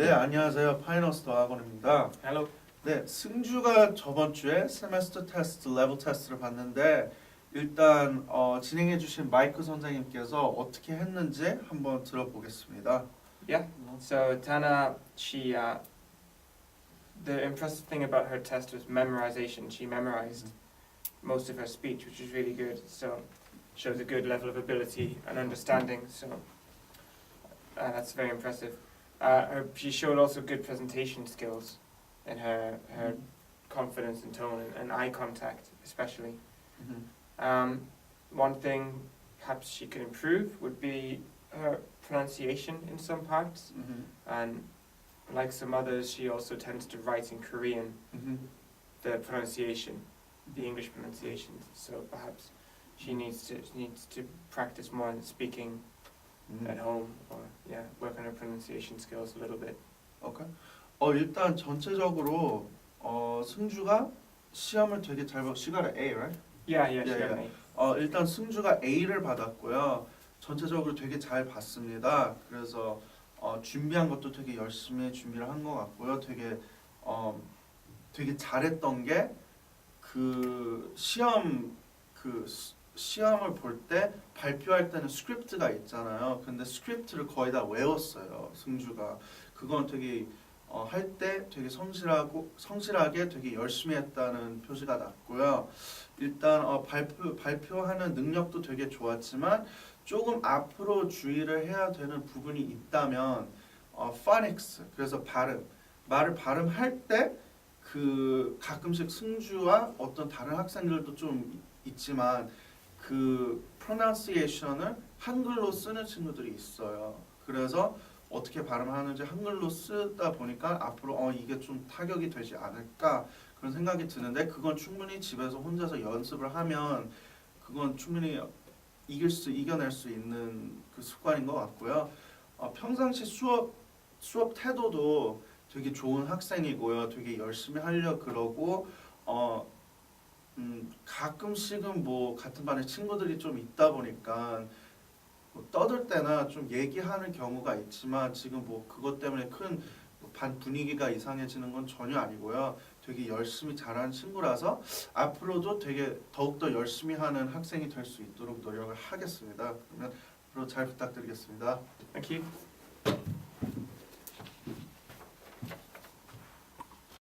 네 안녕하세요 파이너스터 학원입니다. Hello. 네 승주가 저번 주에 세메스터 테스트 레벨 테스트를 봤는데 일단 어, 진행해주신 마이크 선생님께서 어떻게 했는지 한번 들어보겠습니다. Yeah. So Tana, she uh, the impressive thing about her test was memorization. She memorized most of her speech, which was really good. So shows a good level of ability and understanding. So uh, that's very impressive. uh, her, she showed also good presentation skills and her her mm-hmm. confidence and tone and, and eye contact especially. Mm-hmm. Um, one thing perhaps she could improve would be her pronunciation in some parts, mm-hmm. and like some others, she also tends to write in Korean mm-hmm. the pronunciation, the English pronunciation. So perhaps she mm-hmm. needs to needs to practice more in speaking at home, or yeah, work on her pronunciation skills a little bit. 오케이. 어 일단 전체적으로 어 승주가 시험을 되게 잘 봐. 시간에 A, right? Yeah, yeah, she Yeah, got yeah. me. 어 일단 승주가 A를 받았고요. 전체적으로 되게 잘 봤습니다. 그래서 어, 준비한 것도 되게 열심히 준비를 한 것 같고요. 되게 어 되게 잘했던 게 그 시험 그 시- 시험을 볼 때 발표할 때는 스크립트가 있잖아요. 근데 스크립트를 거의 다 외웠어요. 승주가 그건 되게 어, 할 때 되게 성실하고 성실하게 되게 열심히 했다는 표시가 났고요. 일단 어, 발표 발표하는 능력도 되게 좋았지만 조금 앞으로 주의를 해야 되는 부분이 있다면 어, phonics 그래서 발음 말을 발음할 때 그 가끔씩 승주와 어떤 다른 학생들도 좀 있지만 그 pronunciation을 한글로 쓰는 친구들이 있어요. 그래서 어떻게 발음하는지 한글로 쓰다 보니까 앞으로 어 이게 좀 타격이 되지 않을까 그런 생각이 드는데 그건 충분히 집에서 혼자서 연습을 하면 그건 충분히 이길 수 이겨낼 수 있는 그 습관인 것 같고요. 어, 평상시 수업 수업 태도도 되게 좋은 학생이고요. 되게 열심히 하려 그러고 어 음, 가끔씩은 뭐 같은 반에 친구들이 좀 있다 보니까 뭐 떠들 때나 좀 얘기하는 경우가 있지만 지금 뭐 그것 때문에 큰 반 분위기가 이상해지는 건 전혀 아니고요. 되게 열심히 잘하는 친구라서 앞으로도 되게 더욱더 열심히 하는 학생이 될 수 있도록 노력을 하겠습니다. 그러면 앞으로 잘 부탁드리겠습니다. You.